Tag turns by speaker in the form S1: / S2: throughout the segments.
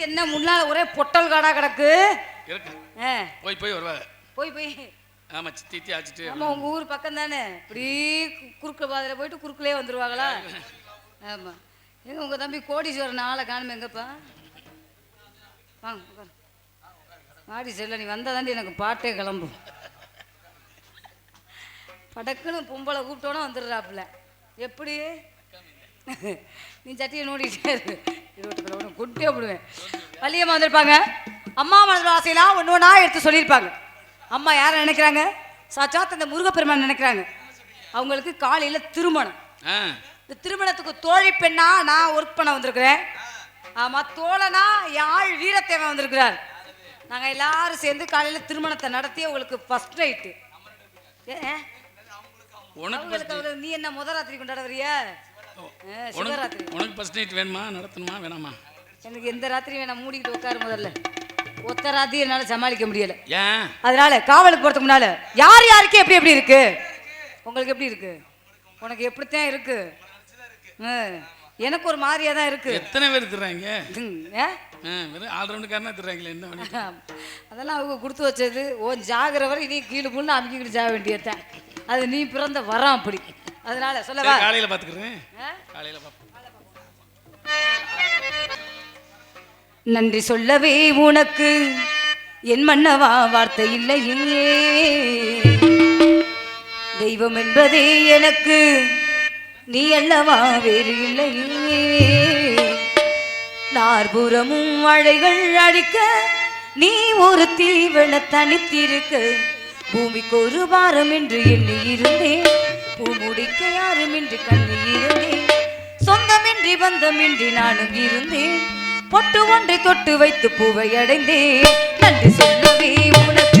S1: என்ன முன்னால ஒரே பொட்டல் காடா கிடக்கு?
S2: இருக்கு. போய் போய் வருவா.
S1: போய் போய்.
S2: ஆமா சித்தி ஆச்சிட்டு
S1: ஆமா உங்க ஊர் பக்கம் தானே? இப்படி குறுக்கு பாதையில போயிட்டு குறுக்குலயே வந்துருவாங்களா? ஆமா. எங்க உங்க தம்பி கோடீஸ்வரன் ஆளை காணுமே எங்கப்பா? வாங்க உட்காரு. மாடி செல்ல நீ வந்தா தாண்டி எனக்கு பாட்டே கிளம்பும். படக்குன்னு பொம்பளை கூப்பிட்டோன்னா வந்துடுறாப்புல. எப்படி? நீ சட்டியை நோண்டிக்கிட்டே இரு. இருபத்தி விடுவேன். வள்ளியம்மா வந்திருப்பாங்க. அம்மா மனதில் ஆசையெல்லாம் ஒன்று ஒன்றா எடுத்து சொல்லியிருப்பாங்க. அம்மா யாரை நினைக்கிறாங்க? சாட்சாத் அந்த முருகப்பெருமான் நினைக்கிறாங்க. அவங்களுக்கு காலையில் திருமணம். இந்த திருமணத்துக்கு தோழி பெண்ணா நான் ஒர்க் பண்ண வந்திருக்கிறேன். ஆமாம் தோழனா யாழ் வீரத்தேவன் வந்திருக்கிறார். நாங்கள் எல்லாரும் சேர்ந்து காலையில் திருமணத்தை நடத்தி உங்களுக்கு ஃபர்ஸ்ட் நைட்டு ஏன்?
S2: உனக்கு
S1: நீ என்ன முத ராத்திரி கொண்டாட வரியா சிவராத்திரி.
S2: உனக்கு ஃபர்ஸ்ட் நைட் வேணுமா? நடத்தணுமா? வேணாமா?
S1: எனக்கு எந்த ராத்திரியும் வேணாம். மூடிக்கிட்டு உட்காரு முதல்ல. ஒத்த ராத்திரி என்னால் சமாளிக்க முடியல.
S2: ஏன்?
S1: அதனால காவலுக்கு போறதுக்கு முன்னால யார் யாருக்கு எப்படி எப்படி இருக்கு? உங்களுக்கு எப்படி இருக்கு? உனக்கு எப்படித்தான் இருக்கு? எனக்கு ஒரு மாதிரியா தான் இருக்கு.
S2: எத்தனை பேர்? ஆ, வெறும் ஆல்ரவுண்டுக்காரனா திர்றாங்களே என்ன
S1: அதெல்லாம் அவங்க கொடுத்து வச்சது ஓ ஜாகிற வரை நீ கீழே புண்ணு அமைக்கிட்டு ஜாக வேண்டியதுதான். அது நீ பிறந்த வரம் அப்படி. அதனால சொல்லவா?
S2: காலையில பாத்துக்கிறேன்? காலையில
S1: நன்றி சொல்லவே உனக்கு. என் மன்னவா வார்த்தை இல்லையே. தெய்வம் என்பதே எனக்கு. நீ அல்லவா வேறு இல்லையே. நார்புறமும் மழைகள் அடிக்க நீ ஒரு தீவன தனித்திருக்க. பூமிக்கு ஒரு வாரம் என்று எண்ணி இருந்தேன் பூமுடிக்க யாரும் என்று கண்ணி இருந்தேன் சொந்தமின்றி பந்தமின்றி நானும் இருந்தேன். பொட்டு ஒன்றை தொட்டு வைத்து பூவை அடைந்தேன். நன்றி சொல்லவே உனக்கு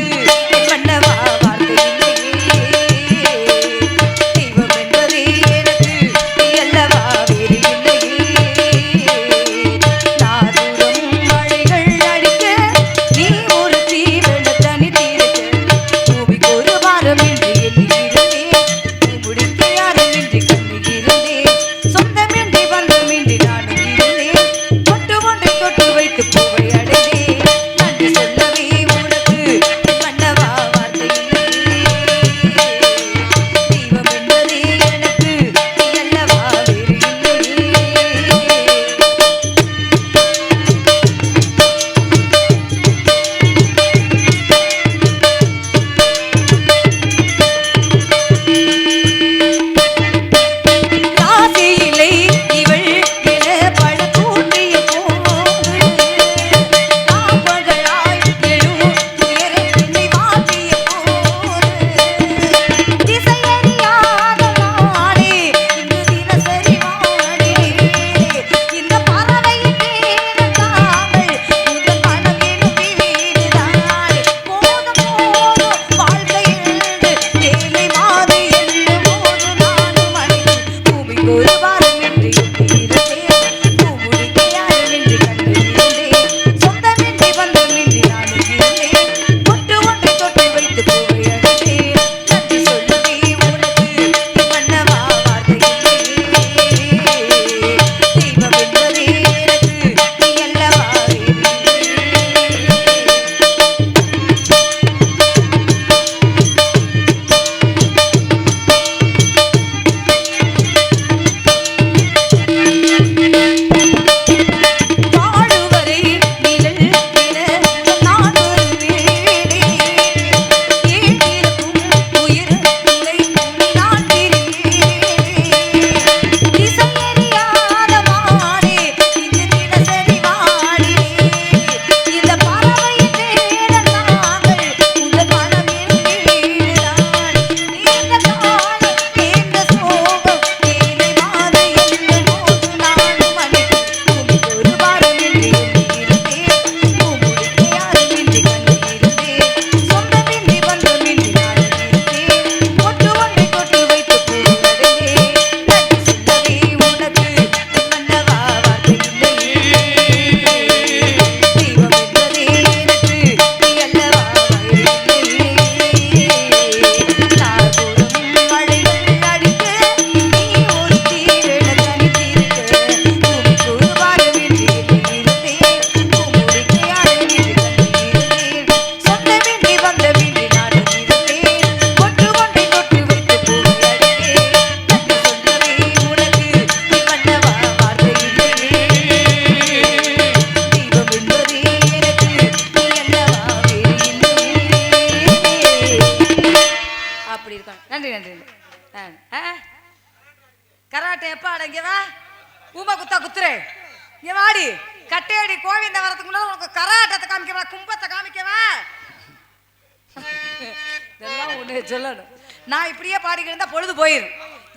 S1: இதெல்லாம் ஒன்று சொல்லணும்.
S3: நான் இப்படியே பாடிக்கிட்டு இருந்தா பொழுது போயிடும்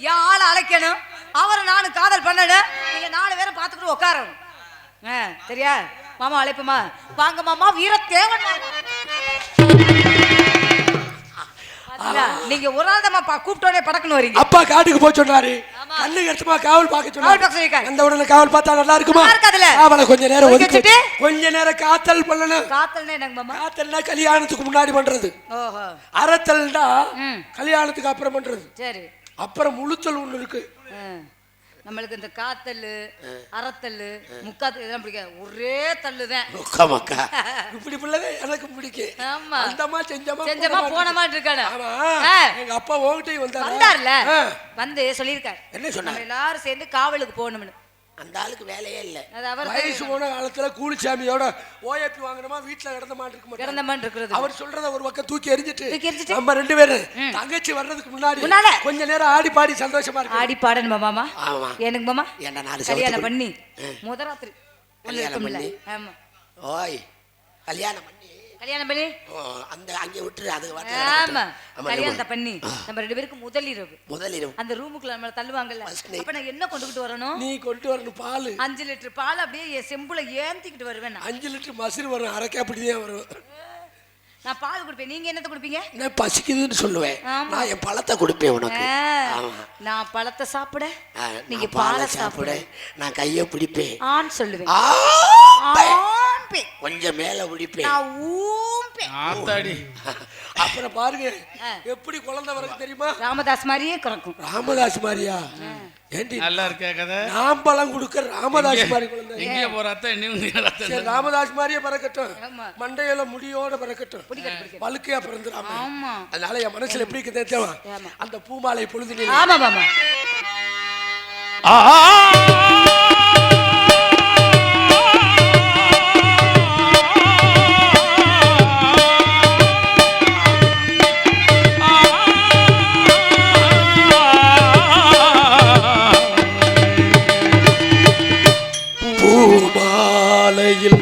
S3: என் ஆளை அழைக்கணும். அவரை நானும் காதல் பண்ணணும். நீங்க நாலு பேரும் பார்த்துக்கிட்டு உட்காரணும்
S1: ஆ, சரியா? மாமா அழைப்புமா. வாங்க மாமா. வீரத்தேவன் மாமா.
S3: நீங்க ஒரு நாள் தான் கூப்பிட்டோடனே படக்குன்னு வரீங்க.
S4: அப்பா காட்டுக்கு போய் சொன்னாரு. கண்ணு கருத்துமா காவல் பார்க்க
S3: சொல்லிருக்காரு.
S4: அந்த உடனே காவல் பார்த்தா நல்லா இருக்குமா? அவளை கொஞ்ச நேரம்
S3: ஒதுக்கி
S4: ஒதுக்கி
S3: வச்சுட்டு?
S4: கொஞ்ச நேரம் காத்தல் பண்ணணும்
S1: காத்தல்னா
S4: கல்யாணத்துக்கு முன்னாடி பண்றது அறத்தல்னா. கல்யாணத்துக்கு அப்புறம் பண்றது
S1: சரி
S4: அப்புறம் முழுத்தல் ஒண்ணு இருக்கு.
S1: நம்மளுக்கு இந்த காத்தல் அறத்தல் முக்காத்து இதெல்லாம் பிடிக்காது. ஒரே தள்ளு தான்
S4: மக்கா மக்கா. இப்படி பிள்ளைங்க எனக்கு பிடிக்கும்
S1: ஆமா.
S4: அந்தமா செஞ்சமா
S1: செஞ்சமா போன மாதிரி இருக்கானு.
S4: எங்க அப்பா உங்ககிட்டயும் வந்தாரு?
S1: வந்தார்ல. வந்து சொல்லியிருக்காரு.
S4: என்ன?
S1: நம்ம எல்லாரும் சேர்ந்து காவலுக்கு போகணும்னு.
S4: அந்த ஆளுக்கு வேலையே இல்ல. வயசு போன காலத்துல கூலிச்சாமியோட ஓஏபி வாங்கினமா வீட்டுல கிடந்த
S1: மாதிரி இருக்கிறது.
S4: அவர் சொல்றத ஒரு பக்கம் தூக்கி எறிஞ்சிட்டு? நம்ம ரெண்டு பேரும் தங்கச்சி வர்றதுக்கு முன்னாடி? கொஞ்ச நேரம் ஆடி பாடி சந்தோஷமா இருக்கு
S1: ஆடி பாடணுமா மாமா?
S4: ஆமா.
S1: எனக்கு மாமா?
S4: என்ன நாலு
S1: கல்யாணம் பண்ணி முதராத்திரி.
S4: கல்யாணம் பண்ணி?
S1: ஆமா.
S4: ஓய் கல்யாணம்
S1: கல்யாணம் பண்ணி?
S4: அந்த அங்கே விட்டுரு அது
S1: ஆமா. கல்யாணத்தை
S4: நம்ம-
S1: பண்ணி நம்ம ரெண்டு பேருக்கு முதல் இரவு.
S4: முதல் இரவு.
S1: அந்த ரூமுக்குள்ள நம்மள தள்ளுவாங்கல்ல. அப்ப நான் என்ன கொண்டுகிட்டு வரணும்?
S4: நீ கொண்டு வரணும் பால்.
S1: அஞ்சு லிட்டர் பால் அப்படியே செம்புல ஏந்திக்கிட்டு வருவேன்.
S4: அஞ்சு லிட்டர் மசுறு வரும் அரைக்கா அப்படிதான் வரும்.
S1: நான் பால் கொடுப்பேன். நீங்க என்னத்தை கொடுப்பீங்க?
S4: நான் பசிக்குதுன்னு சொல்லுவேன். நான் என் பழத்தை கொடுப்பேன் உனக்கு.
S1: நான் பழத்தை சாப்பிட நீங்க
S4: பாலை சாப்பிட நான் கையை பிடிப்பேன்.
S1: ஆண் சொல்லுவேன்.
S4: கொஞ்சம் மேல பிடிப்பேன்.
S1: நான்.
S2: ஆத்தாடி.
S4: அப்புறம் பாருங்க
S1: ஆ.
S4: எப்படி குழந்தை வரும் தெரியுமா?
S1: ராமதாஸ் மாதிரியே கறக்கும்
S4: ராமதாஸ் மாதிரியா? ஏண்டி
S2: நல்லா இருக்கே கதை.
S4: நாம்பழம் கொடுக்க ராமதாஸ் மாதிரி குழந்தை.
S2: எங்கே போற அத்தை நீ அத்தை
S4: சரி ராமதாஸ் மாதிரியே பறக்கட்டும்.
S1: ஆமா.
S4: மண்டையில முடியோட பறக்கட்டும். பழுக்கையா பிறந்துடாம.
S1: ஆமா.
S4: அதனால என் மனசுல எப்படி?
S1: ஆமா.
S4: அந்த பூமாலை பொழுது
S1: ஆமா மாமா.
S4: பூமாலையில்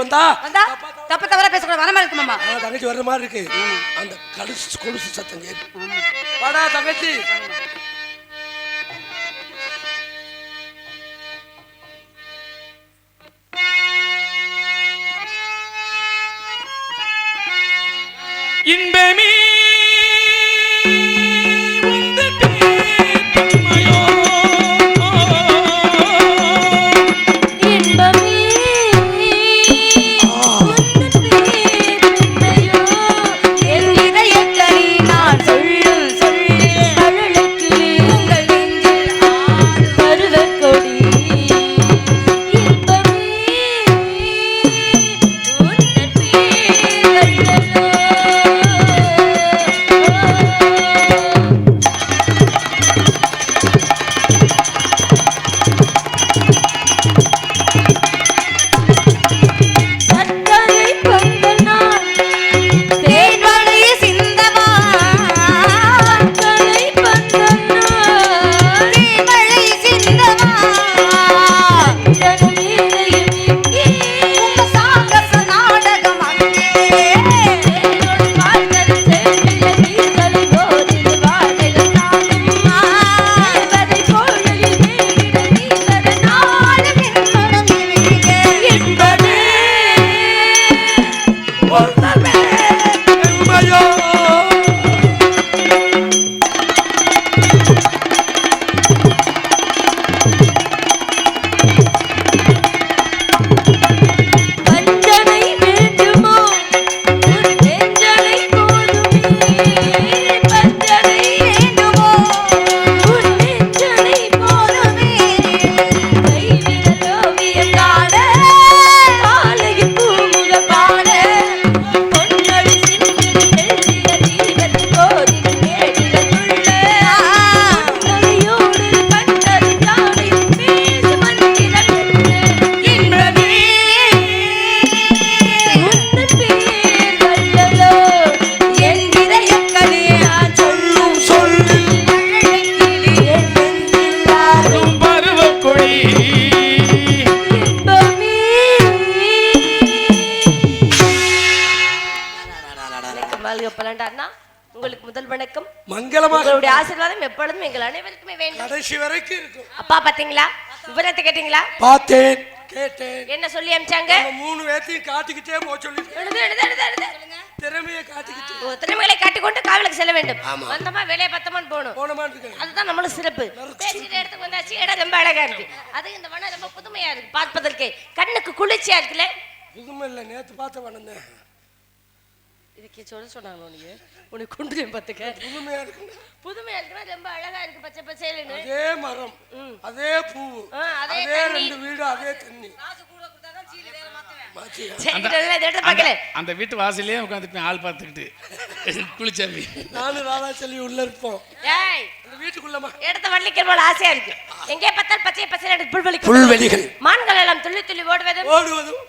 S5: வந்தா?
S1: தப்பு தவறா பேசக்கூடாது.
S5: ஆ, தங்கச்சி வர்ற மாதிரி இருக்கு. அந்த கடுசு கொலுசு சத்தம் கேட்கு வாடா தங்கச்சி.
S4: கேட்டீங்களா?
S5: பார்த்தேன். கேட்டேன்.
S4: என்ன சொல்லி அமிச்சாங்க
S5: நம்ம மூணு பேர்த்தையும் காட்டிக்கிட்டே போக சொல்லி
S4: எழுது எழுது எழுது எழுது.
S5: திறமையை காட்டிக்கிட்டு
S4: திறமைகளை காட்டிக்கொண்டு காவலுக்கு செல்ல வேண்டும். வந்தமா வேலையை பத்தமான்னு போகணும்.
S5: போனமான்னு இருக்கேன்
S4: அதுதான் நம்மளும் சிறப்பு. பேசிக்கிற இடத்துக்கு வந்தாச்சு. இடம் ரொம்ப அழகா இருக்கு. அது இந்த வனம் ரொம்ப புதுமையா இருக்கு. பார்ப்பதற்கு. கண்ணுக்கு குளிர்ச்சியா இருக்குல்ல?
S5: புதுமை இல்லை நேத்து பார்த்த வனந்தேன்
S4: இதுக்கு சொல்ல சொன்னாங்க உனக்கு உனக்கு கொண்டு பார்த்துக்க.
S5: புதுமையா இருக்கு
S4: புதுமையா இருக்குன்னா ரொம்ப அழகா இருக்கு பச்சை பச்சைன்னு
S5: அதே மரம் அதே பூ
S4: அதே.
S5: ரெண்டு வீடு அதே தண்ணி.
S4: எடுத்து
S6: அந்த- அந்த வீட்டு வாசலே உட்காந்துப்பேன் ஆள் பார்த்துக்கிட்டு குளிச்சாமி.
S5: நானும் ராதா செல்வி உள்ள இருப்போம். வீட்டுக்குள்ளமா
S4: இடத்த வள்ளிக்கிற போல ஆசையா இருக்கு. எங்கே பார்த்தால் பச்சை பச்சை புல்வெளி
S5: புல்வெளிகள்.
S4: மான்கள் எல்லாம் துள்ளி துள்ளி ஓடுவது
S5: ஓடுவதும்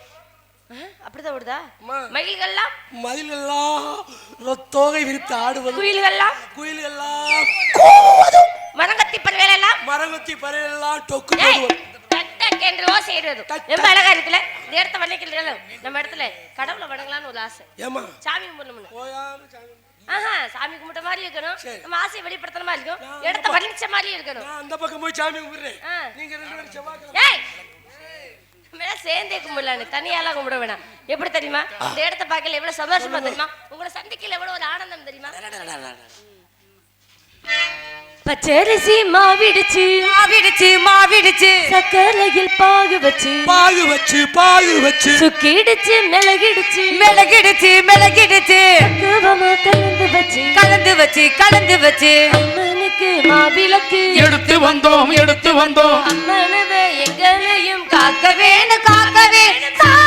S4: அப்படிதான் ஓடுதா. மயில்கள்லாம்?
S5: மதிலெல்லாம் தோகை விரித்து ஆடுவதும்
S4: குயில்கள்லாம்?
S5: குயிலெல்லாம்
S4: மரங்கத்தி பறவைகள் எல்லாம்
S5: மரங்கத்தி பறையெல்லாம் டொக்கு போடுவது
S4: என்று ஓசை இடுவது ரொம்ப அழகா இருக்குல்ல? இந்த இடத்த வள்ளிக்கிறதுல நம்ம இடத்துல கடவுளை வணங்கலாம்னு ஒரு ஆசை.
S5: ஏமா
S4: சாமி
S5: சாமி
S4: ஆஹா சாமி கும்பிட்ட மாதிரி இருக்கணும். நம்ம ஆசையை வெளிப்படுத்துற மாதிரி இருக்கும் இடத்த வர்ணிச்ச மாதிரி இருக்கணும்.
S5: அந்த பக்கம் போய் சாமி கும்பிடுறேன். நீங்க ரெண்டு பேரும் செவ்வாய்க்கிழமை
S4: சேர்ந்தே கும்பிடலான்னு தனியாலாம் கும்பிட வேணாம். எப்படி தெரியுமா? இந்த இடத்த பார்க்கல எவ்வளவு சந்தோஷமா தெரியுமா? உங்களை சந்திக்கல எவ்வளவு ஒரு ஆனந்தம் தெரியுமா?
S7: பச்சரிசி மாவிடுச்சு.
S1: மாவிடுச்சு மாவிடுச்சு.
S7: சக்கரையில் பாகு வச்சு.
S5: பாகு வச்சு பாகு வச்சு.
S7: சுக்கிடுச்சு மிளகிடுச்சு.
S1: மிளகிடுச்சு மிளகிடுச்சு.
S7: கலந்து வச்சு.
S1: கலந்து வச்சு கலந்து வச்சு.
S7: அம்மனுக்கு மாவிளக்கு.
S8: எடுத்து வந்தோம் எடுத்து வந்தோம்.
S7: அம்மனவ எங்களையும் காக்க
S1: காக்க வேணும் காக்க வேணும்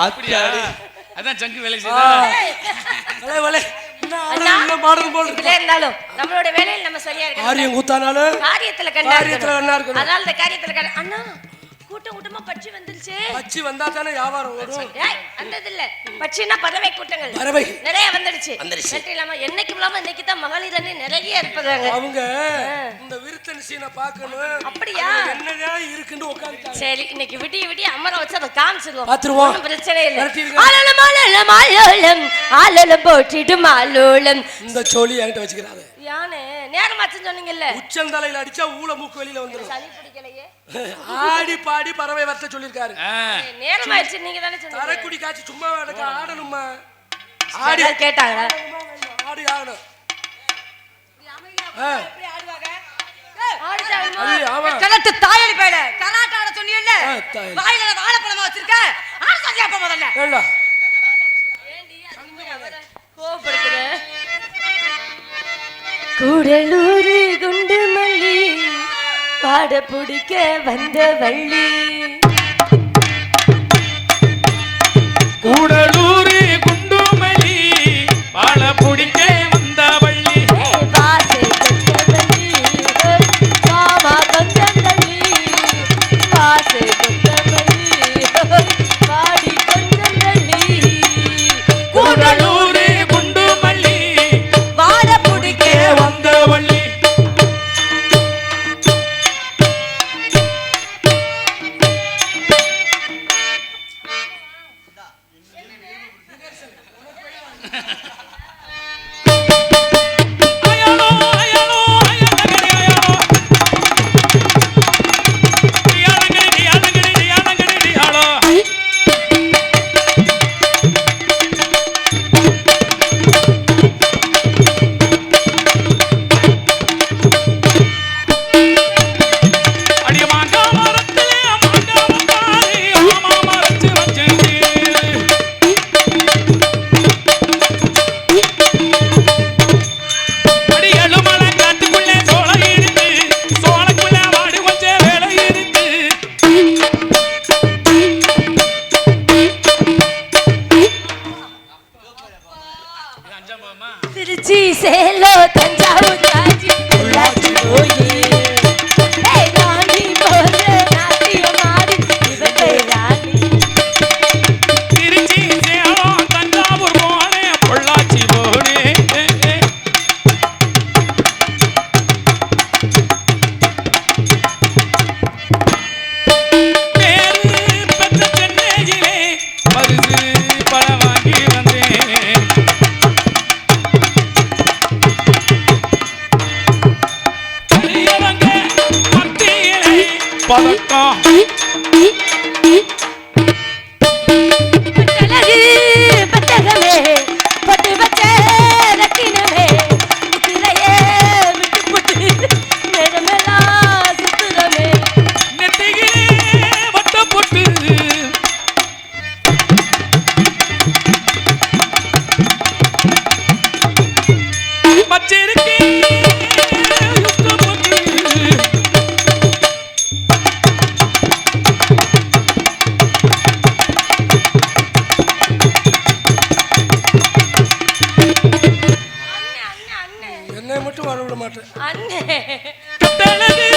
S9: ஆத்தியாடி
S2: அதான் ஜங்கு வேலை.
S4: என்ன போல் இருக்கு.
S5: இதுல இருந்தாலும் நம்மளோட வேலையில் நம்ம சரியா இருக்கணும்
S4: ஆரியம் கூத்தானாலும்
S5: காரியத்துல கண்டா
S4: காரியத்துல
S5: இருக்கணும். அதனால இந்த காரியத்துல கண்டா அண்ணா கூட்டம் கூட்டமா பட்சி வந்துருச்சு.
S4: பச்சி வந்தா தானே வியாபாரம் வரும்
S5: ஏய் அந்த இது இல்ல பட்சின்னா பறவை கூட்டங்கள்.
S4: பறவை.
S5: நிறைய
S9: வந்துருச்சு.
S5: நேற்று இல்லாம என்னைக்கு இல்லாம இன்னைக்கு தான் மகளிர் அணி நிறைய இருப்பதாங்க.
S4: அவங்க இந்த விருத்தன் சீனை பார்க்கணும்.
S5: அப்படியா?
S4: என்னதான் இருக்குன்னு உட்காந்துட்டாங்க
S5: சரி இன்னைக்கு விடிய விடிய அமர வச்சு அதை காமிச்சிருவோம்.
S4: பாத்துருவோம்.
S5: பிரச்சனை இல்ல. ஆலலம் ஆலலம் ஆலோலம் ஆலலம்
S4: இந்த சோழி என்கிட்ட வச்சுக்கிறாங்க
S5: யானே நேரமாச்சுன்னு சொன்னீங்கல்ல.
S4: உச்சந்தலையில அடிச்சா ஊல மூக்கு வெளியில வந்துடும்
S5: சளி பிடிக்கலையே
S4: ஆடி பாடி பறவை வரத்த சொல்லியிருக்காரு.
S5: நேரமாயிடுச்சு நீங்க தானே சொன்னீங்க.
S4: தரக்குடி காய்ச்சி சும்மா எடுக்க ஆடணுமா? ஆடி.
S5: கேட்டாங்க
S4: ஆடி ஆகணும் ஆ,
S5: ஆடிட்டாங்க
S4: அது ஆமா.
S3: கிணட்டு தாயடி பையல. கலாட்ட ஆட சொன்னீங்கல்ல
S4: ஆ, தாயலி.
S3: வாயில வாழைப்பழமா வச்சிருக்க? ஆட சொல்லியா அப்ப முதல்ல?
S4: ஏண்டா?
S5: கோபப்படுத்துறேன் கூடலூர் குண்டு மல்லி பாட பிடிக்க வந்த வள்ளி.
S6: கூடலூரி குண்டுமலி பாட பிடிக்க
S4: மட்டும் வர விட மாட்டேன்.
S5: அண்ணே.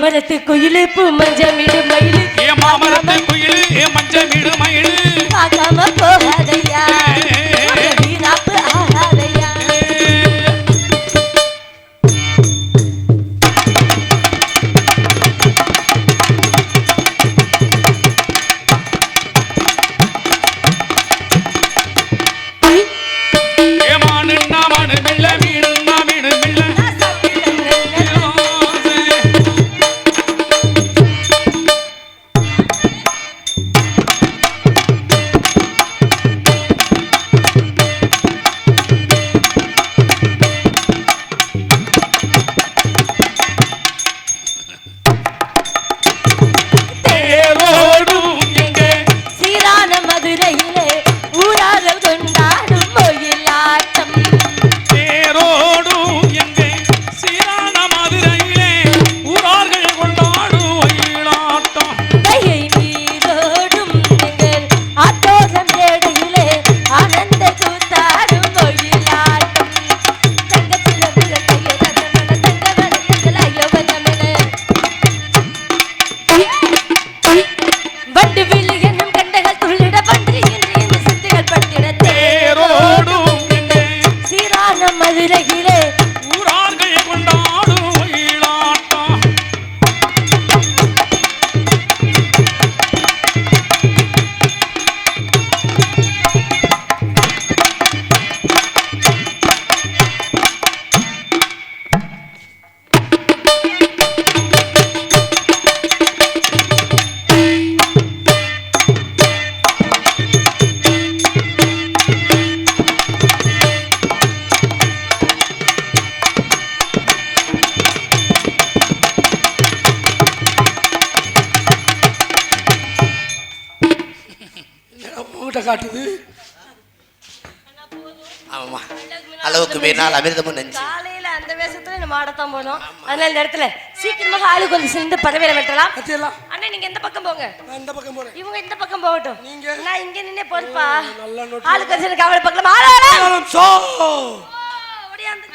S5: மாமரத்து குயிலு பூ மஞ்சமிடு மயிலு.
S6: ஏ மாமரத்து குயிலு ஏ மஞ்ச வீடு மயிலு.
S5: பார்க்காம போனோம். அதனால இந்த இடத்துல சீக்கிரமாக ஆளு கொஞ்சம் சேர்ந்து பதவியில வெட்டலாம்.
S4: கத்தியெல்லாம்
S5: அண்ணா நீங்க எந்த பக்கம் போங்க?
S4: நான் இந்த பக்கம் போறேன்.
S5: இவங்க இந்த பக்கம் போகட்டும்.
S4: நீங்க?
S5: நான் இங்க நின்னே பொறுப்பா
S4: நல்லா
S5: ஆளு கொஞ்சம் கவலை பக்கம் ஆளு ஆளு
S4: சோ
S5: ஓடியாந்து